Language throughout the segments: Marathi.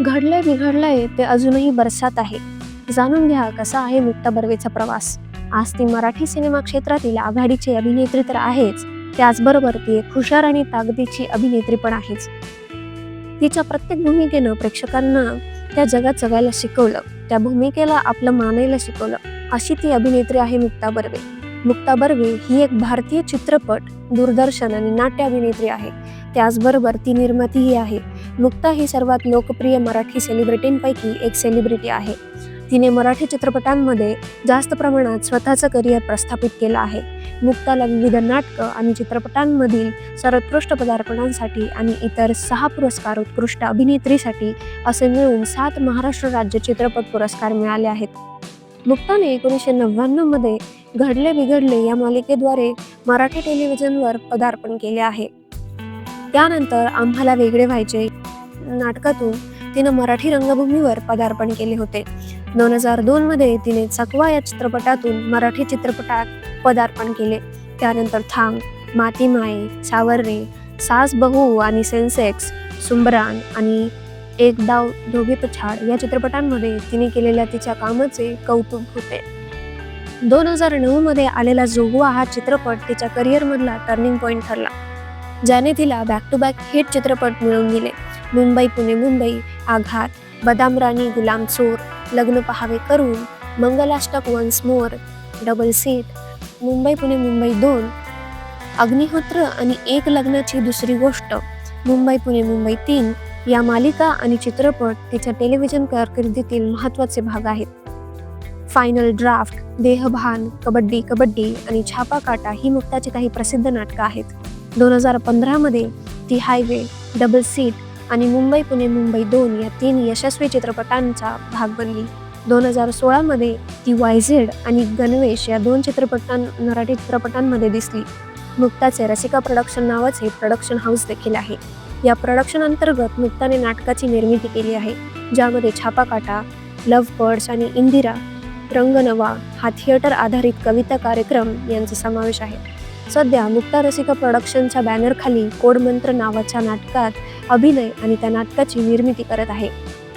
घडलंय बिघडलंय ते अजूनही बरसात आहे. जाणून घ्या कसा आहे मुक्ता बर्वेचा प्रवास. आज ती मराठी सिनेमा क्षेत्रातील आघाडीची अभिनेत्री तर आहेच. त्याचबरोबर ती एक हुशार आणि ताकदीची अभिनेत्री पण आहेच. तिच्या प्रत्येक भूमिकेनं प्रेक्षकांना त्या जगात जगायला शिकवलं. त्या भूमिकेला आपलं मानायला शिकवलं. अशी ती अभिनेत्री आहे मुक्ता बर्वे. मुक्ता बर्वे ही एक भारतीय चित्रपट दूरदर्शन आणि नाट्य अभिनेत्री आहे. त्याचबरोबर ती निर्मातीही आहे. मुक्ता ही सर्वात लोकप्रिय मराठी सेलिब्रिटींपैकी एक सेलिब्रिटी आहे. तिने मराठी चित्रपटांमध्ये जास्त प्रमाणात स्वतःचं करिअर प्रस्थापित केलं आहे. मुक्ताला विविध नाटकं आणि चित्रपटांमधील सर्वोत्कृष्ट पदार्पणांसाठी आणि इतर सहा पुरस्कार उत्कृष्ट अभिनेत्रीसाठी असे मिळून सात महाराष्ट्र राज्य चित्रपट पुरस्कार मिळाले आहेत. मुक्ताने एकोणीसशे नव्याण्णवमध्ये घडले बिघडले या मालिकेद्वारे मराठी टेलिव्हिजनवर पदार्पण केले आहे. त्यानंतर आम्हाला वेगळे व्हायचे नाटकातून तिनं मराठी रंगभूमीवर पदार्पण केले होते. दोन हजार दोन मध्ये तिने चकवा या चित्रपटातून मराठी चित्रपटात पदार्पण केले. त्यानंतर थांग माती माये सावर्रे सास बहू आणि सेन्सेक्स सुंबरान आणि एक डाव दोघे पछाड या चित्रपटांमध्ये तिने केलेल्या तिच्या कामाचे कौतुक होते. दोन हजार नऊ मध्ये आलेला जोगवा हा चित्रपट तिच्या करिअरमधला टर्निंग पॉईंट ठरला ज्याने तिला बॅक टू बॅक हिट चित्रपट मिळवून दिले. मुंबई पुणे मुंबई आघात बदाम राणी गुलाम चोर लग्न पहावे करून Mangalashtak once more double seat Mumbai Pune Mumbai दोन. अग्निहोत्र आणि एक लग्नाची दुसरी गोष्ट मुंबई पुणे मुंबई तीन. या मालिका आणि चित्रपट तिच्या टेलिव्हिजन कारकिर्दीतील महत्त्वाचे भाग आहेत. फायनल ड्राफ्ट देहभान कबड्डी कबड्डी आणि छापा काटा ही मुक्ताची काही प्रसिद्ध नाटकं आहेत. दोन हजार पंधरामध्ये ती हायवे डबल सीट आणि मुंबई पुणे मुंबई दोन या तीन यशस्वी चित्रपटांचा भाग बनली. दोन हजार सोळामध्ये ती वायझेड आणि गणवेश या दोन चित्रपटां मराठी चित्रपटांमध्ये दिसली. मुक्ताचे रसिका प्रोडक्शन नावाचे प्रोडक्शन हाऊस देखील आहे. या प्रोडक्शन अंतर्गत मुक्ताने नाटकाची निर्मिती केली आहे ज्यामध्ये छापाकाटा लव्ह बर्ड्स आणि इंदिरा रंगनवा हा थिएटर आधारित कविता कार्यक्रम यांचा समावेश आहे. सध्या मुक्ता रसिका प्रोडक्शनच्या बॅनरखाली कोडमंत्र नावाच्या नाटकात अभिनय आणि त्या नाटकाची निर्मिती करत आहे.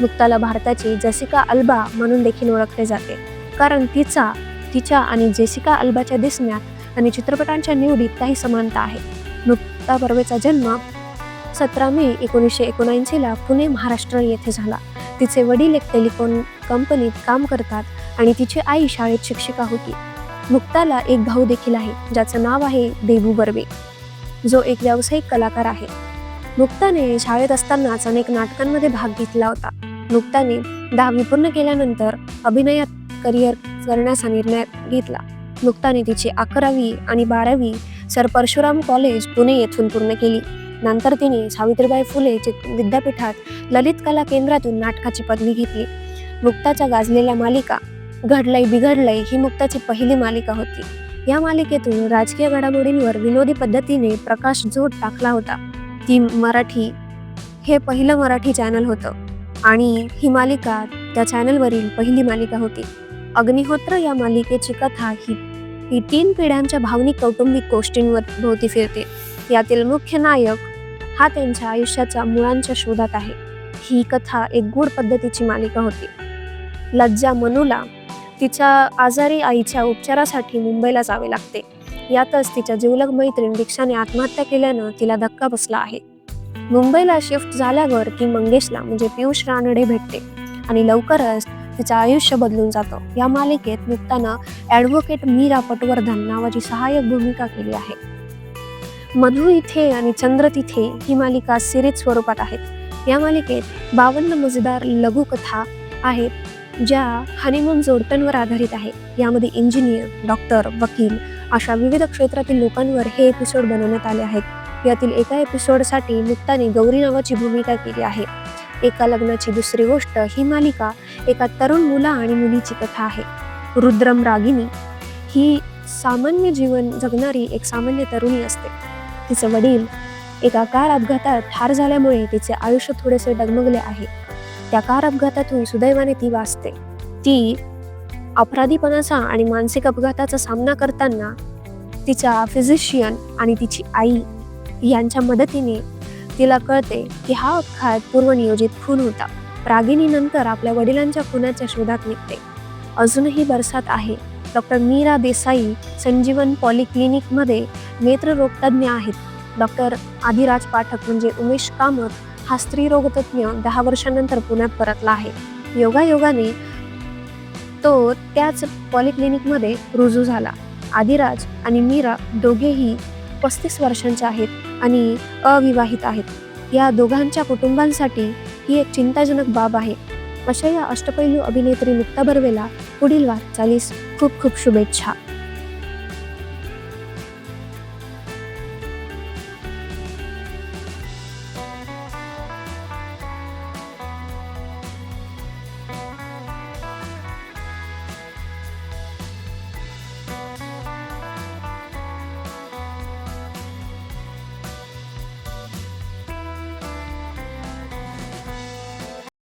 मुक्ताला भारताची जसिका अल्बा म्हणून देखील ओळखले जाते. कारण तिचा तिच्या आणि जेसिका अल्बाच्या दिसण्यात आणि चित्रपटांच्या निवडीत काही समानता आहे. मुक्ता बर्वेचा जन्म सतरा मे एकोणीसशे एकोणऐंशीला पुणे महाराष्ट्र येथे झाला. तिचे वडील एक टेलिफोन कंपनीत काम करतात आणि तिची आई शाळेत शिक्षिका होती. मुक्ताला एक भाऊ देखील आहे ज्याचं नाव आहे देबू बर्वे. जो एक व्यावसायिक कलाकार आहे. मुक्ताने शाळेत असतानाच अनेक नाटकांमध्ये भाग घेतला होता. मुक्ताने दहावी पूर्ण केल्यानंतर अभिनयात करिअर करण्याचा निर्णय घेतला. मुक्ताने तिची अकरावी आणि बारावी सर परशुराम कॉलेज पुणे येथून पूर्ण केली. नंतर तिने सावित्रीबाई फुले विद्यापीठात ललित कला केंद्रातून नाटकाची पदवी घेतली. मुक्ताच्या गाजलेल्या मालिका घडलंय बिघडलंय ही मुक्ताची पहिली मालिका होती. या मालिकेतून राजकीय घडामोडींवर विनोदी पद्धतीने प्रकाश जोड टाकला होता. ती मराठी हे पहिलं मराठी चॅनल होतं. आणि ही मालिका त्या चॅनलवरील पहिली मालिका होती. अग्निहोत्र या मालिकेची कथा ही ही तीन पिढ्यांच्या भावनिक कौटुंबिक गोष्टींवर भोवती फिरते. यातील मुख्य नायक हा त्यांच्या आयुष्याच्या मुळांच्या शोधात आहे. ही कथा एक गूढ पद्धतीची मालिका होती. लज्जा मनूला तिच्या आजारी आईच्या उपचारासाठी मुंबईला जावे लागते. यातच तिच्या जिवलग मैत्रीण दीक्षाने आत्महत्या केल्यानं तिला धक्का बसला आहे. मुंबईला शिफ्ट झाल्यावर ती मंगेशला म्हणजे पियुष रानडे भेटते आणि लवकरच तिचं आयुष्य बदलून जातं. या मालिकेत मुक्तानं ॲडव्होकेट मीरा पटवर्धन नावाची सहाय्यक भूमिका केली आहे. मधु इथे आणि चंद्र तिथे ही मालिका सिरीज स्वरूपात आहेत. या मालिकेत बावन्न मजेदार लघुकथा आहेत ज्या हनीमून जोडप्यांवर आधारित आहे यामध्ये इंजिनियर डॉक्टर वकील अशा विविध क्षेत्रातील लोकांवर हे एपिसोड बनवण्यात आले आहेत. यातील एका एपिसोडसाठी मुक्ताने गौरी नावाची भूमिका केली आहे. एका लग्नाची दुसरी गोष्ट ही मालिका एका तरुण मुला आणि मुलीची कथा आहे. रुद्रम रागिनी ही सामान्य जीवन जगणारी एक सामान्य तरुणी असते. तिचे वडील एका कार अपघातात ठार झाल्यामुळे तिचे आयुष्य थोडेसे डगमगले आहे. त्या कार अपघातातून सुदैवाने ती वाचते. ती अपराधीपणाचा आणि मानसिक अपघाताचा सामना करताना तिचा फिजिशियन आणि तिची आई यांच्या मदतीने तिला कळते की हा अपघात पूर्वनियोजित खून होता. रागिनी नंतर आपल्या वडिलांच्या खुनाच्या शोधात निघते. अजूनही बरसात आहे. डॉक्टर मीरा देसाई संजीवन पॉलिक्लिनिकमध्ये नेत्ररोगतज्ञ आहेत. डॉक्टर आदिराज पाठक म्हणजे उमेश कामत हा स्त्रीरोगतज्ञ दहा वर्षानंतर पुण्यात परतला आहे. योगायोगाने तो त्याच पॉलिक्लिनिकमध्ये रुजू झाला. आदिराज आणि मीरा दोघेही पस्तीस वर्षांच्या आहेत आणि अविवाहित आहेत. या दोघांच्या कुटुंबांसाठी ही एक चिंताजनक बाब आहे. अशा या अष्टपैलू अभिनेत्री मुक्ता बर्वेला पुढील वाटचालीस खूप खूप शुभेच्छा.